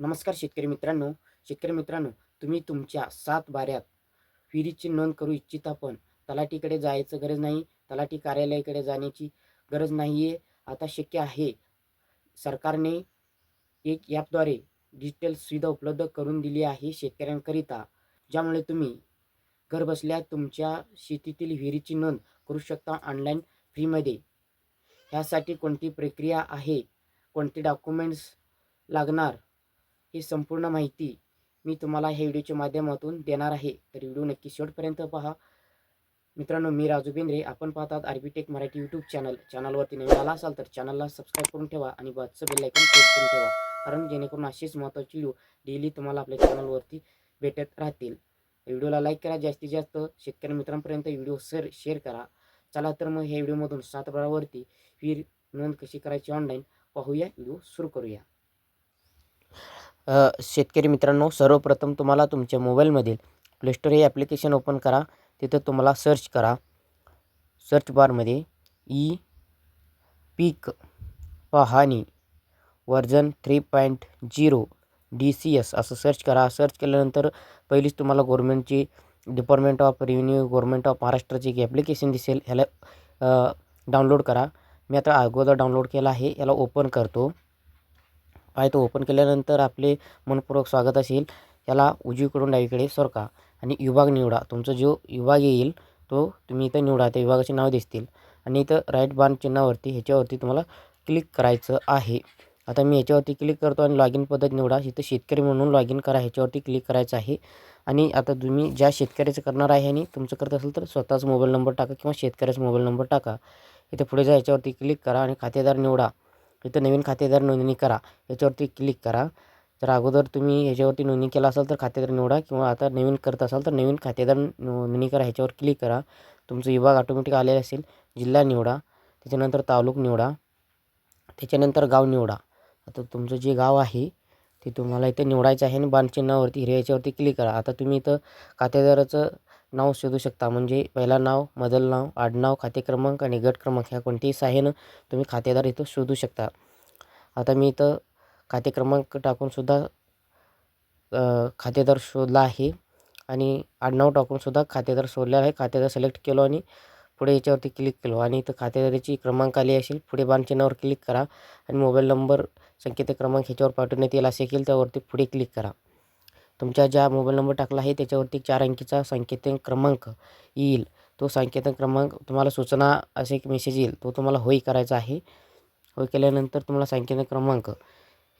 नमस्कार शेतकरी मित्रांनो. शेतकरी मित्रांनो तुम्ही तुमच्या सात बाऱ्यात विहिरीची नोंद करू इच्छिता पण तलाठीकडे जायचं गरज नाही. तलाठी कार्यालयाकडे जाण्याची गरज नाही आहे आता शक्य आहे. सरकारने एक ॲपद्वारे डिजिटल सुविधा उपलब्ध करून दिली आहे शेतकऱ्यांकरिता ज्यामुळे तुम्ही घरबसल्या तुमच्या शेतीतील विहिरीची नोंद करू शकता ऑनलाईन फ्रीमध्ये. ह्यासाठी कोणती प्रक्रिया आहे? कोणते डॉक्युमेंट्स लागणार? ही संपूर्ण माहिती मी तुम्हाला ह्या व्हिडिओच्या माध्यमातून देणार आहे. तर व्हिडिओ नक्की शेवटपर्यंत पहा. मित्रांनो मी राजू बेंद्रे. आपण पाहतात आरबीटेक मराठी यूट्यूब चॅनल चॅनलवरती नवीन आला असाल तर चॅनलला सबस्क्राईब करून ठेवा आणि बाजूचं बेलायकन क्लिक करून ठेवा. कारण जेणेकरून असेच महत्त्वाचे व्हिडिओ डेली तुम्हाला आपल्या चॅनलवरती भेटत राहतील. व्हिडिओला लाईक करा. जास्तीत जास्त शेतकरी मित्रांपर्यंत व्हिडिओ सर शेअर करा. चला तर मग ह्या व्हिडिओमधून सात बारावरती नोंद कशी करायची ऑनलाईन पाहूया. व्हिडिओ सुरू करूया. शेतकरी मित्रांनो सर्वप्रथम तुम्हाला तुमच्या मोबाईलमधील प्लेस्टोर हे ॲप्लिकेशन ओपन करा. तिथं तुम्हाला सर्च करा. सर्च बारमध्ये ई पीक पाहणी version three point zero D C S असं सर्च करा. सर्च केल्यानंतर पहिलीच तुम्हाला गव्हर्मेंटची department of revenue government of महाराष्ट्राची एक ॲप्लिकेशन दिसेल. ह्याला डाउनलोड करा. मी आता अगोदर डाउनलोड केला आहे. याला ओपन करतो. आहे तो ओपन केल्यानंतर आपले मनपूर्वक स्वागत असेल. याला उजवीकडून डावीकडे सरका आणि विभाग निवडा. तुमचा जो विभाग येईल तो तुम्ही इथं निवडा. त्या विभागाचे नाव दिसतील. आणि इथं राईट बाण चिन्हावरती ह्याच्यावरती तुम्हाला क्लिक करायचं आहे. आता मी ह्याच्यावरती क्लिक करतो आणि लॉग इन पद्धत निवडा. इथं शेतकरी म्हणून लॉग इन करा. ह्याच्यावरती क्लिक करायचं आहे. आणि आता तुम्ही ज्या शेतकऱ्याचं करणार आहे आणि तुमचं करत असेल तर स्वतःच मोबाईल नंबर टाका किंवा शेतकऱ्याचा मोबाईल नंबर टाका. इथे पुढे जा ह्याच्यावरती क्लिक करा आणि खातेदार निवडा. इथं नवीन खातेदार नोंदणी करा याच्यावरती क्लिक करा. जर अगोदर तुम्ही ह्याच्यावरती नोंदणी केला असाल तर खातेदार निवडा किंवा आता नवीन करत असाल तर नवीन खातेदार नोंदणी करा ह्याच्यावर क्लिक करा. तुमचं विभाग ऑटोमॅटिक आलेला असेल जिल्हा निवडा त्याच्यानंतर तालुक निवडा त्याच्यानंतर गाव निवडा. आता तुमचं जे गाव आहे ते तुम्हाला इथं निवडायचं आहे आणि बाणचिन्हावरती हिरे याच्यावरती क्लिक करा. आता तुम्ही इथं खातेदाराचं नाव शोधू शकता. म्हणजे पहिला नाव मदल नाव आडनाव खाते क्रमांक आणि गट क्रमांक ह्या कोणत्याही सहाय्यानं तुम्ही खातेदार इथं शोधू शकता. आता मी इथं खाते क्रमांक टाकूनसुद्धा खातेदार शोधला आहे आणि आडनाव टाकूनसुद्धा खातेदार शोधलेला आहे. खातेदार सिलेक्ट केलो आणि पुढे याच्यावरती क्लिक केलो. आणि इथं खातेदाराची क्रमांक आली असेल पुढे बाणचिन्हावर क्लिक करा आणि मोबाईल नंबर संकेत क्रमांक ह्याच्यावर पाठवण्यात येईल असे केल त्यावरती पुढे क्लिक करा. तुमच्या ज्या मोबाईल नंबर टाकला आहे त्याच्यावरती चार अंकीचा संकेतन क्रमांक येईल. तो संकेतन क्रमांक तुम्हाला सूचना असे एक मेसेज येईल. तो तुम्हाला होई करायचा आहे. होय केल्यानंतर तुम्हाला संकेतन क्रमांक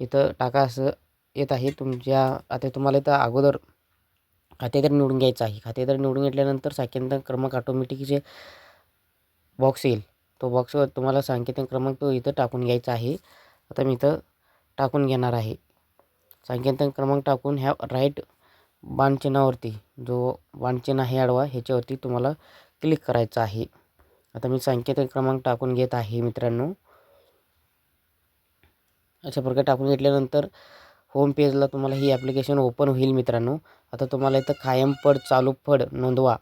इथं टाका असं येत आहे. तुमच्या आता तुम्हाला इथं अगोदर खातेदार निवडून घ्यायचं आहे. खातेदार निवडून घेतल्यानंतर संकेतन क्रमांक ऑटोमॅटिक जे बॉक्स येईल तो बॉक्सवर तुम्हाला संकेतन क्रमांक तो इथं टाकून घ्यायचा आहे. आता मी इथं टाकून घेणार आहे. संकेतन क्रमांक टाकून ह्या राईट बाणचिन्हावरती जो बाणचिन्ह आहे आडवा ह्याच्यावरती तुम्हाला क्लिक करायचं आहे. आता मी संकेतन क्रमांक टाकून घेत आहे मित्रांनो. अशा प्रकारे टाकून घेतल्यानंतर होम पेजला तुम्हाला ही ॲप्लिकेशन ओपन होईल मित्रांनो. आता तुम्हाला इथं कायम पड चालू फड नोंदवा.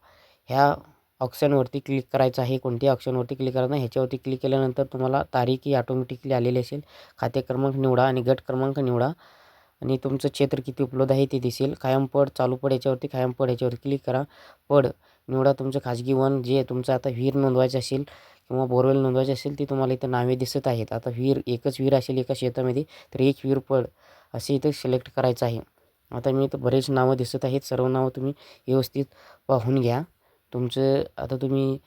ह्या ऑप्शनवरती क्लिक करायचं आहे. कोणत्याही ऑप्शनवरती क्लिक करायचं नाही. ह्याच्यावरती क्लिक केल्यानंतर तुम्हाला तारीख ही ऑटोमॅटिकली आलेली असेल. खाते क्रमांक निवडा आणि गट क्रमांक निवडा. आणि तुमचं क्षेत्र किती उपलब्ध आहे ते दिसेल. कायम पड चालू पड याच्यावरती कायम पड याच्यावर क्लिक करा. पड. निवडा तुमचं खाजगी वन जे तुमचं आता विहीर नोंदवायचं असेल किंवा बोरवेल नोंदवायचे असेल ती तुम्हाला इथं नावे दिसत आहेत. आता विहीर एकच विहीर असेल एका शेतामध्ये तर एक विहीर पड. असे इथं सिलेक्ट करायचं आहे. आता मी इथं बरेच नावं दिसत आहेत. सर्व नावं तुम्ही व्यवस्थित पाहून घ्या. तुमचं आता तुम्ही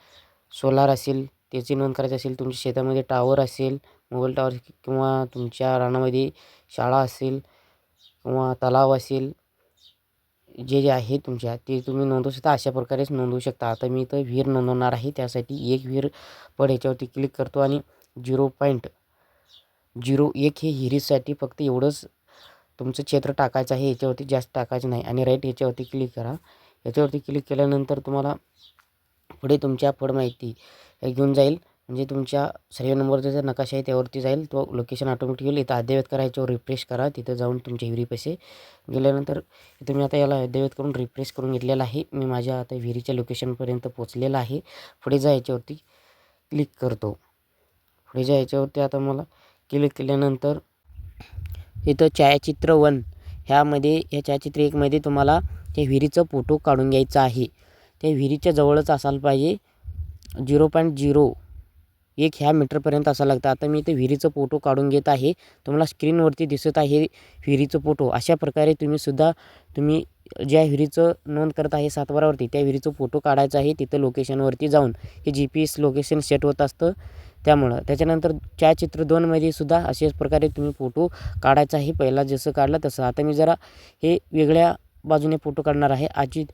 सोलार असेल त्याची नोंद करायची असेल तुमच्या शेतामध्ये टावर असेल मोबाईल टावर किंवा तुमच्या रानामध्ये शाळा असेल किंवा तलाव असेल जे जे आहे तुमच्या ते तुम्ही नोंदवू शकता. अशा प्रकारेच नोंदवू शकता. आता मी इथं विहीर नोंदवणार आहे. त्यासाठी एक विहीर पड ह्याच्यावरती क्लिक करतो आणि झिरो पॉईंट झिरो एक हे हिरीसाठी फक्त एवढंच तुमचं क्षेत्र टाकायचं आहे. याच्यावरती जास्त टाकायचं नाही. आणि राईट याच्यावरती क्लिक करा. याच्यावरती क्लिक केल्यानंतर तुम्हाला पुढे तुमच्या फड माहिती हे घेऊन जाईल. म्हणजे तुमच्या सर्व नंबरचा जो नकाशा आहे त्यावरती जाईल. तो लोकेशन ऑटोमॅटिक येईल इथं अद्ययावत करा याच्यावर रिफ्रेश करा. तिथं जाऊन तुमचे विहिरी पैसे गेल्यानंतर इथं मी आता याला अद्ययावत करून रिफ्रेश करून घेतलेला आहे. मी माझ्या आता विहिरीच्या लोकेशनपर्यंत पोचलेला आहे. पुढे जा याच्यावरती क्लिक करतो. पुढे जा याच्यावरती आता मला क्लिक केल्यानंतर इथं छायाचित्र वन ह्यामध्ये ह्या छायाचित्र एकमध्ये तुम्हाला त्या विहिरीचा फोटो काढून घ्यायचा आहे. त्या विहिरीच्या जवळच असायला पाहिजे. झिरो पॉईंट झिरो एक ह्या मीटरपर्यंत असा लागतं. आता मी इथे विहिरीचं फोटो काढून घेत आहे. तुम्हाला स्क्रीनवरती दिसत आहे विहिरीचं फोटो. अशा प्रकारे तुम्ही सुद्धा तुम्ही ज्या विहिरीचं नोंद करत आहे सातबारावरती त्या विहिरीचं फोटो काढायचा आहे. तिथं लोकेशनवरती जाऊन हे G P S location set होत असतं. त्यामुळं त्याच्यानंतर छायाचित्र दोनमध्ये सुद्धा अशाच प्रकारे तुम्ही फोटो काढायचा आहे. पहिला जसं काढलं तसं. आता मी जरा हे वेगळ्या बाजूने फोटो काढणार आहे. आजी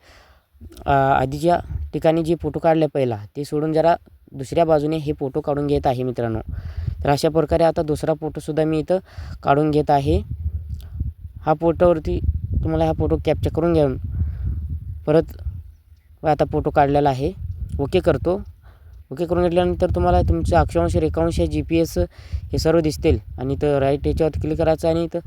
आधीच्या ठिकाणी जे फोटो काढले पहिला ते सोडून जरा दुसऱ्या बाजूने हे फोटो काढून घेत आहे मित्रांनो. तर अशा प्रकारे आता दुसरा फोटोसुद्धा मी इथं काढून घेत आहे. हा फोटोवरती तुम्हाला हा फोटो कॅप्चर करून घेऊन परत आता फोटो काढलेला आहे. ओके करतो. ओके करून घेतल्यानंतर तुम्हाला तुमचं अक्षांश रेखांश जी पी एस हे सर्व दिसतील. आणि तर राईट याच्यावर क्लिक करायचं आणि इथं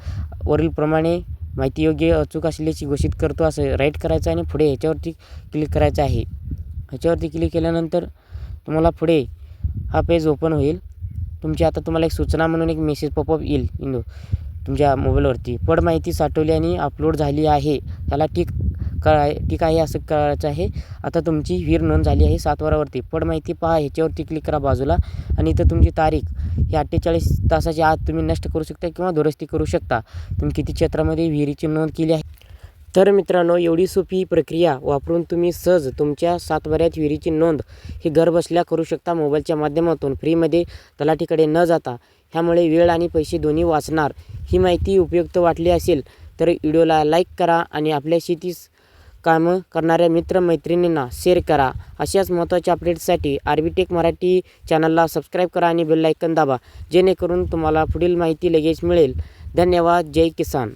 वरीलप्रमाणे माहिती योग्य अचूक असल्याची घोषित करतो असं राईट करायचं आणि पुढे ह्याच्यावरती क्लिक करायचं आहे. ह्याच्यावरती क्लिक केल्यानंतर तुम्हाला पुढे हा पेज ओपन होईल. तुमची आता तुम्हाला एक सूचना म्हणून एक मेसेज पॉपअप येईल इंदो तुमच्या मोबाईलवरती पड माहिती साठवली आणि अपलोड झाली आहे. त्याला टिक करा ठीक आहे असं करायचं आहे. आता तुमची विहीर नोंद झाली आहे सातवारावरती पड माहिती पहा ह्याच्यावरती क्लिक करा बाजूला. आणि इथं तुमची तारीख ही अठ्ठेचाळीस तासाच्या आत तुम्ही नष्ट करू शकता किंवा दुरुस्ती करू शकता. तुम्ही किती क्षेत्रामध्ये विहिरीची नोंद केली आहे? तर मित्रांनो एवढी सोपी प्रक्रिया वापरून तुम्ही सहज तुमच्या सातबाऱ्यात विहिरीची नोंद ही घरबसल्या करू शकता मोबाईलच्या माध्यमातून. फ्रीमध्ये तलाठीकडे न जाता. ह्यामुळे वेळ आणि पैसे दोन्ही वाचणार. ही माहिती उपयुक्त वाटली असेल तर व्हिडिओला लाईक करा आणि आपल्या शेतीस कामं करणाऱ्या मित्रमैत्रिणींना शेअर करा. अशाच महत्त्वाच्या अपडेट्ससाठी आर्बिटेक मराठी चॅनलला सबस्क्राईब करा आणि बेल आयकन दाबा जेणेकरून तुम्हाला पुढील माहिती लगेच मिळेल. धन्यवाद. जय किसान.